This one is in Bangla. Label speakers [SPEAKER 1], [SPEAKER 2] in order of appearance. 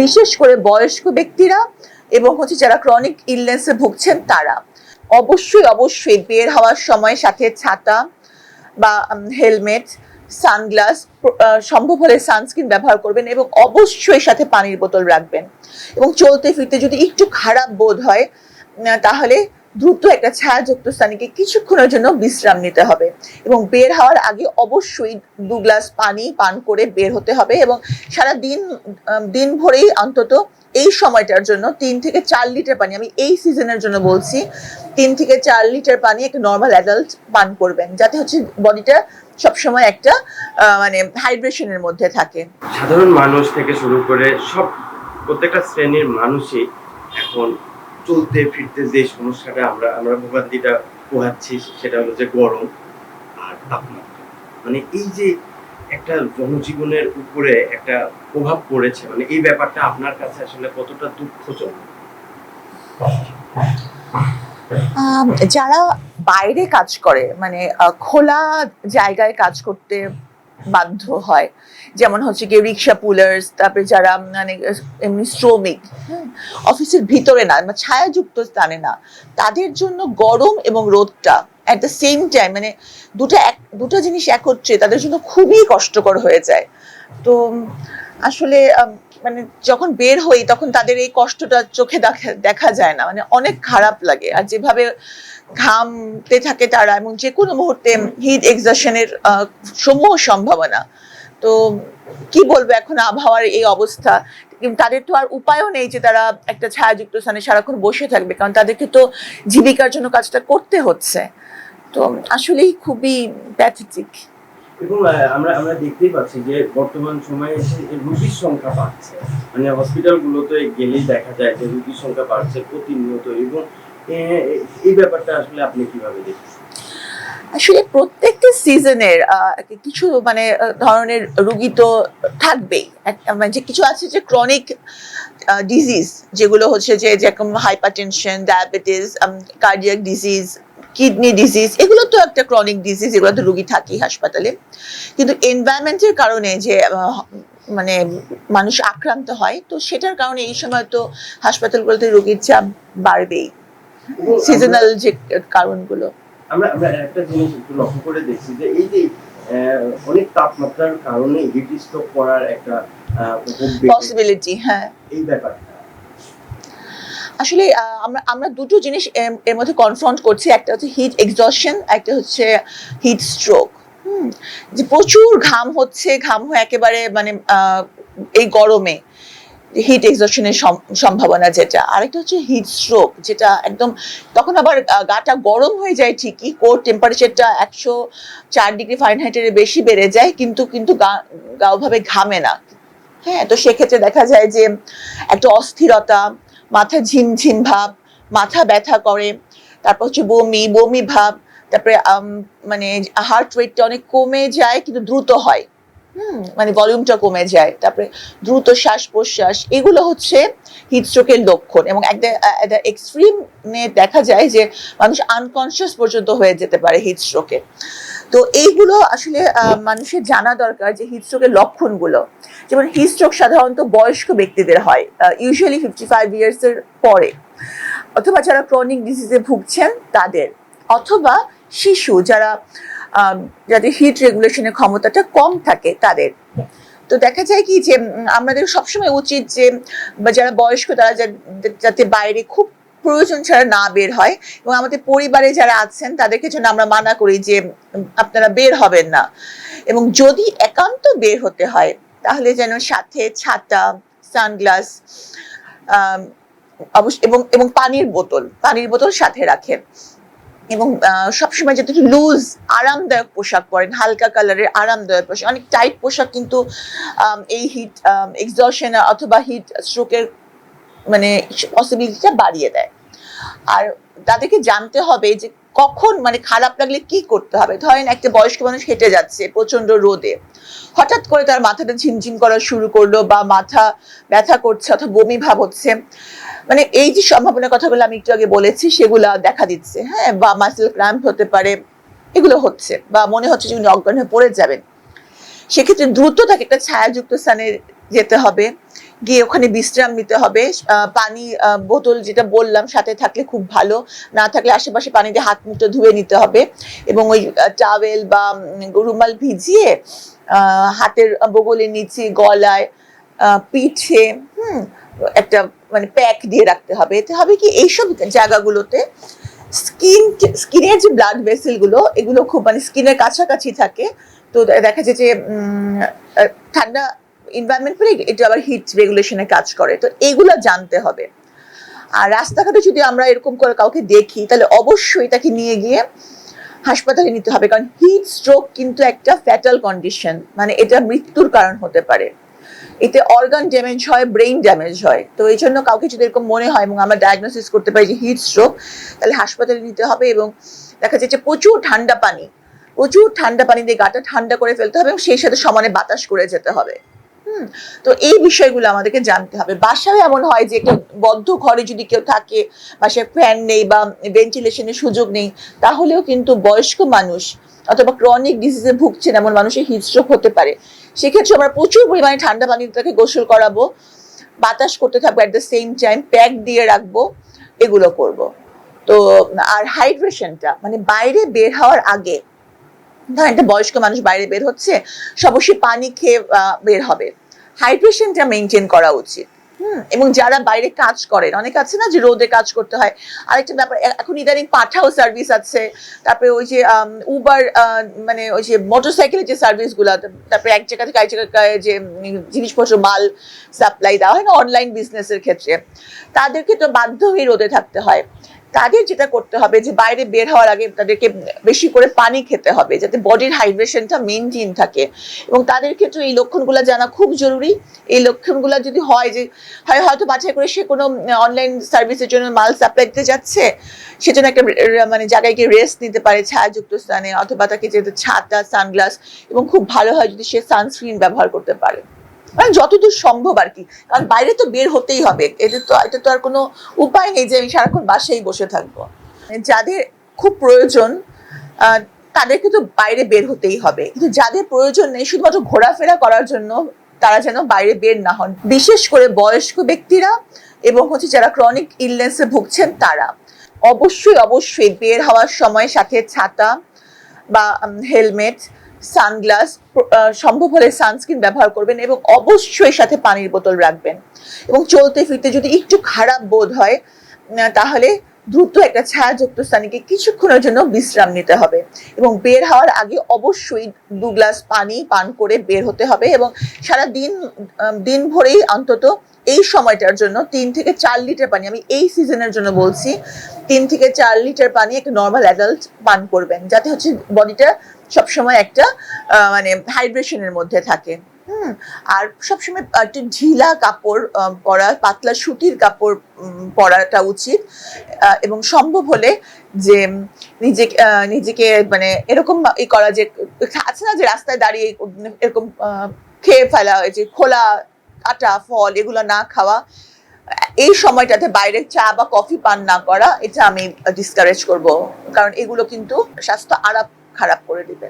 [SPEAKER 1] বিশেষ করে বয়স্ক ব্যক্তিরা এবং হচ্ছে যারা ক্রনিক ইলনেসে ভুগছেন তারা। অবশ্যই অবশ্যই বের হওয়ার সময় সাথে ছাতা বা হেলমেট সানগ্লাস সম্ভব হলে সানস্ক্রিন ব্যবহার করবেন এবং অবশ্যই সাথে পানির বোতল রাখবেন। এবং চলতে ফিরতে যদি একটু খারাপ বোধ হয় তাহলে দ্রুত একটা ছায়াযুক্ত স্থানে কিছুক্ষণের জন্য বিশ্রাম নিতে হবে এবং বের হওয়ার আগে অবশ্যই দু গ্লাস পানি পান করে বের হতে হবে এবং সারা দিন দিন ভরেই অন্তত এই সময়টার জন্য তিন থেকে চার লিটার পানি, আমি এই সিজনের জন্য বলছি, তিন থেকে চার লিটার পানি একটা নর্মাল অ্যাডাল্ট পান করবেন, যাতে হচ্ছে বডিটা সবসময় একটা মানে হাইড্রেশনের মধ্যে থাকে।
[SPEAKER 2] সাধারণ মানুষ থেকে শুরু করে সব প্রত্যেকটা শ্রেণির মানুষই এখন চলতে ফিরতে যে সমস্যাটা আমরা আমরা ভোগান্তিটা পোহাচ্ছি, সেটা হলো যে গরম আর তাপমাত্রা। মানে এই যে একটা জনজীবনের উপরে একটা প্রভাব পড়েছে মানে এই ব্যাপারটা আপনার কাছে আসলে কতটা দুঃখজনক?
[SPEAKER 1] যারা বাইরে কাজ করে মানে খোলা জায়গায় কাজ করতে বাধ্য হয়। যেমন হচ্ছে কি রিক্সা পুলার্স, তারপরে যারা মানে এমনি শ্রমিক অফিসের ভিতরে না, বা ছায়াযুক্ত স্থানে না, তাদের জন্য গরম এবং রোদটা অ্যাট দ্য সেম টাইম মানে দুটো এক, দুটো জিনিস একত্রে তাদের জন্য খুবই কষ্টকর হয়ে যায়। তো, আসলে মানে যখন বের হই, তখন তাদের এই কষ্টটা চোখে দেখা দেখা যায় না মানে অনেক খারাপ লাগে। আর যেভাবে ঘামতে থাকে তারা এবং যে কোনো মুহূর্তে হিট এক্সাশনের সমূহ সম্ভাবনা। তো কি বলব এখন আবহাওয়ার এই অবস্থা? তাদের তো আর উপায়ও নেই যে তারা একটা ছায়াযুক্ত স্থানে সারাক্ষণ বসে থাকবে, কারণ তাদেরকে তো জীবিকার জন্য কাজটা করতে হচ্ছে। তো আসলেই খুবই প্যাথেটিক
[SPEAKER 2] এবং আমরা আমরা দেখতেই পাচ্ছি যে বর্তমান সময়ে এই সংখ্যা বাড়ছে। মানে হসপিটালগুলোতে গেলেই দেখা যায় যে রোগীর সংখ্যা বাড়ছে প্রতিনিয়ত এবং এই ব্যাপারটা আসলে আপনি কীভাবে
[SPEAKER 1] আসলে প্রত্যেকটা সিজনের কিছু মানে ধরনের রুগী তো থাকবেই। মানে কিছু আছে যে ক্রনিক ডিজিজ যেগুলো হচ্ছে যে যেরকম hypertension diabetes cardiac disease kidney disease এগুলো তো একটা ক্রনিক ডিজিজ এগুলো তো রুগী থাকেই হাসপাতালে। কিন্তু এনভায়রনমেন্টের কারণে যে মানে মানুষ আক্রান্ত হয়, তো সেটার কারণে এই সময় তো হাসপাতালগুলোতে রোগীর চাপ বাড়বেই। সিজনাল যে কারণগুলো।
[SPEAKER 2] আমরা আমরা একটা জিনিস একটু লক্ষ্য করে দেখছি যে এই যে অনেক তাপমাত্রার কারণে হিট স্ট্রোক করার একটা
[SPEAKER 1] পসিবিলিটি হ্যাঁ।
[SPEAKER 2] এই ব্যাপারটা।
[SPEAKER 1] আসলে আমরা আমরা দুটো জিনিস এর- মধ্যে কনফ্রন্ট করছি। একটা হচ্ছে হিট এক্সজশন একটা হচ্ছে হিট স্ট্রোক যে প্রচুর ঘাম হচ্ছে ঘাম হয়ে একেবারে মানে এই গরমে। হিট এক্সজশনের সম্ভাবনা যেটা। আরেকটা হচ্ছে হিট স্ট্রোক যেটা একদম তখন আবার গাটা গরম হয়ে যায় ঠিকই কোর টেম্পারেচারটা একশো চার ডিগ্রি ফারেনহাইটের বেশি বেড়ে যায়, কিন্তু কিন্তু গা গা ওভাবে ঘামে না। হ্যাঁ তো সেক্ষেত্রে দেখা যায় যে একটা অস্থিরতা, মাথা ঝিমঝিম ভাব, মাথা ব্যথা করে, তারপর হচ্ছে বমি বমি ভাব, তারপরে মানে হার্ট রেটটা অনেক কমে যায়, কিন্তু দ্রুত হয়। মানে ভলিউমটা কমে যায়, তারপরে দ্রুত শ্বাস প্রশ্বাস এগুলো হচ্ছে হিটস্ট্রোকের লক্ষণ এবং একটা একটা এক্সট্রিমে দেখা যায় যে মানুষ আনকনসিয়াস পর্যন্ত হয়ে যেতে পারে হিটস্ট্রোকে তো এইগুলো আসলে মানুষের জানা দরকার যে হিটস্ট্রোকের লক্ষণগুলো। যেমন হিটস্ট্রোক সাধারণত বয়স্ক ব্যক্তিদের হয় ইউজুয়ালি ফিফটি ফাইভ ইয়ার্স এর পরে। অথবা যারা ক্রনিক ডিজিজে ভুগছেন, তাদের। অথবা শিশু যারা যাদের হিট রেগুলেশনের ক্ষমতাটা কম থাকে তাদের। তো দেখা যায় কি যে আমাদের সবসময় উচিত যে যারা বয়স্ক তারা যাতে বাইরে খুব প্রয়োজন ছাড়া না বের হয় এবং আমাদের পরিবারে যারা আছেন তাদেরকে জন্য আমরা মানা করি যে আপনারা বের হবেন না। এবং যদি একান্ত বের হতে হয়, তাহলে যেন সাথে ছাতা, সানগ্লাস এবং এবং পানির বোতল পানির বোতল সাথে রাখেন এবং সবসময় যাতে একটু লুজ আরামদায়ক পোশাক পরেন, হালকা কালারের আরামদায়ক পোশাক, অনেক টাইট পোশাক কিন্তু এই হিট এক্সজশন অথবা হিট স্ট্রোকের মানে পসিবিলিটিটা বাড়িয়ে দেয়। আর তাদেরকে জানতে হবে যে কখন মানে খারাপ লাগলে কি করতে হবে। ধরেন একটা বয়স্ক মানুষ হেঁটে যাচ্ছে প্রচণ্ড রোদে। হঠাৎ করে তার মাথাটা ঝিমঝিম করা শুরু করল বা মাথা ব্যথা করছে অথবা বমি ভাব হচ্ছে। মানে এই যে সম্ভাবনার কথাগুলো আমি একটু আগে বলেছি, সেগুলা দেখা দিচ্ছে। হ্যাঁ বা মাসেল ক্র্যাম্প হতে পারে, এগুলো হচ্ছে, বা মনে হচ্ছে যে উনি অজ্ঞান হয়ে পড়ে যাবেন। সেক্ষেত্রে দ্রুত তাকে একটা ছায়াযুক্ত স্থানে যেতে হবে, গিয়ে ওখানে বিশ্রাম নিতে হবে। পানি বোতল যেটা বললাম, সাথে থাকলে খুব ভালো। না থাকলে আশেপাশে পানি দিয়ে হাত মুখটা ধুয়ে নিতে হবে। এবং ওই টাওয়েল বা রুমাল ভিজিয়ে হাতের বগলের নিচে গলায় পিঠে, হুম একটা মানে প্যাক দিয়ে রাখতে হবে। এতে হবে কি, এইসব জায়গাগুলোতে স্কিন স্কিনের যে ব্লাড ভেসেলগুলো, এগুলো খুব মানে স্কিনের কাছাকাছি থাকে। তো দেখা যায় যে ঠান্ডা এনভায়রনমেন্ট পেলে এটা আবার হিট রেগুলেশনে কাজ করে। তো এইগুলো জানতে হবে। আর রাস্তাঘাটে যদি আমরা এরকম করে কাউকে দেখি, তাহলে অবশ্যই তাকে নিয়ে গিয়ে হাসপাতালে নিতে হবে। কারণ হিট স্ট্রোক কিন্তু একটা ফ্যাটাল কন্ডিশন মানে এটা মৃত্যুর কারণ হতে পারে। এতে অর্গান ড্যামেজ হয় ব্রেইন ড্যামেজ হয়। তো এই জন্য কাউকে যদি এরকম মনে হয় এবং আমরা ডায়াগনোসিস করতে পারি যে হিট স্ট্রোক তাহলে হাসপাতালে নিতে হবে এবং দেখা যাচ্ছে প্রচুর ঠান্ডা পানি, প্রচুর ঠান্ডা পানি দিয়ে গাটা ঠান্ডা করে ফেলতে হবে এবং সেই সাথে সমানে বাতাস করে যেতে হবে। হুম, তো এই বিষয়গুলো আমাদেরকে জানতে হবে। বাসায় এমন হয় যে একটা বদ্ধ ঘরে যদি কেউ থাকে, বাসায় ফ্যান নেই বা ভেন্টিলেশনের সুযোগ নেই, তাহলেও কিন্তু বয়স্ক মানুষ অথবা ক্রনিক ডিজিজে ভুগছেন এমন মানুষের হিটস্ট্রোক হতে পারে। সেক্ষেত্রে আমরা প্রচুর পরিমাণে ঠান্ডা পানিতে তাকে গোসল করাবো, বাতাস করতে থাকব at the same time pack দিয়ে রাখব, এগুলো করব। তো আর হাইড্রেশনটা মানে বাইরে বের হওয়ার আগে ধরেন একটা বয়স্ক মানুষ বাইরে বের হচ্ছে অবশ্যই পানি খেয়ে বের হবে। হাইড্রেশনটা মেনটেন করা উচিত। হুম, এবং যারা বাইরে কাজ করেন, অনেক আছে না যে রোদে কাজ করতে হয়। আরেকটা ব্যাপার এখন ইদানিং পাঠাও সার্ভিস আছে। তারপরে ওই যে উবার মানে ওই যে মোটরসাইকেলের যে সার্ভিসগুলো তারপরে এক জায়গা থেকে আরেক জায়গায় যে জিনিসপত্র, মাল সাপ্লাই দেওয়া হয় না অনলাইন বিজনেসের ক্ষেত্রে। তাদেরকে তো বাধ্য হয়ে রোদে থাকতে হয়। তাদের যেটা করতে হবে যে বাইরে বের হওয়ার আগে তাদেরকে বেশি করে পানি খেতে হবে, যাতে বডির হাইড্রেশনটা মেনটেন থাকে। এবং তাদের ক্ষেত্রে এই লক্ষণগুলো জানা খুব জরুরি। এই লক্ষণগুলো যদি হয় যে, হয় হয়তো বাছাই করে সে কোনো অনলাইন সার্ভিসের জন্য মাল সাপ্লাই দিতে যাচ্ছে সেজন্য একটা মানে জায়গায় গিয়ে রেস্ট নিতে পারে ছায়াযুক্ত স্থানে, অথবা তাকে যেতে ছাতা সানগ্লাস এবং খুব ভালো হয় যদি সে সানস্ক্রিন ব্যবহার করতে পারে। মানে যতদূর সম্ভব আর কি। কারণ বাইরে তো বের হতেই হবে। এদের তো, এটা তো আর কোনো উপায় নেই যে আমি সারাক্ষণ বাসেই বসে থাকব। যাদের খুব প্রয়োজন তাদেরকে তো বাইরে বের হতেই হবে। কিন্তু যাদের প্রয়োজন নেই, শুধুমাত্র ঘোরাফেরা করার জন্য তারা যেন বাইরে বের না হন। বিশেষ করে বয়স্ক ব্যক্তিরা এবং হচ্ছে যারা ক্রনিক ইলনেসে ভুগছেন তারা। অবশ্যই অবশ্যই বের হওয়ার সময় সাথে ছাতা বা হেলমেট সানগ্লাস সম্ভব হলে সানস্ক্রিন ব্যবহার করবেন এবং অবশ্যই সাথে পানির বোতল রাখবেন। এবং চলতে ফিরতে যদি একটু খারাপ বোধ হয় তাহলে দ্রুত একটা ছায়াযুক্ত স্থানীকে কিছুক্ষণের জন্য বিশ্রাম নিতে হবে এবং বের হওয়ার আগে অবশ্যই দু গ্লাস পানি পান করে বের হতে হবে এবং সারা দিন দিন ভরেই অন্তত এই সময়টার জন্য তিন থেকে চার লিটার পানি, আমি এই সিজনের জন্য বলছি, তিন থেকে চার লিটার পানি একটা নর্মাল অ্যাডাল্ট পান করবেন, যাতে হচ্ছে বডিটা সবসময় একটা মানে হাইড্রেশনের মধ্যে থাকে। হুম, আর সবসময় একটু ঢিলা কাপড় পরা, পাতলা সুতির কাপড় পরাটা উচিত এবং সম্ভব হলে যে নিজেকে নিজেকে মানে এরকম ই করা যে, আছে না যে রাস্তায় দাঁড়িয়ে এরকম খেয়ে ফেলা যে খোলা আটা ফল এগুলো না খাওয়া, এই সময়টাতে বাইরে চা বা কফি পান না করা, এটা আমি ডিসকারেজ করব। কারণ এগুলো কিন্তু স্বাস্থ্য আরাপ খারাপ করে দিবে।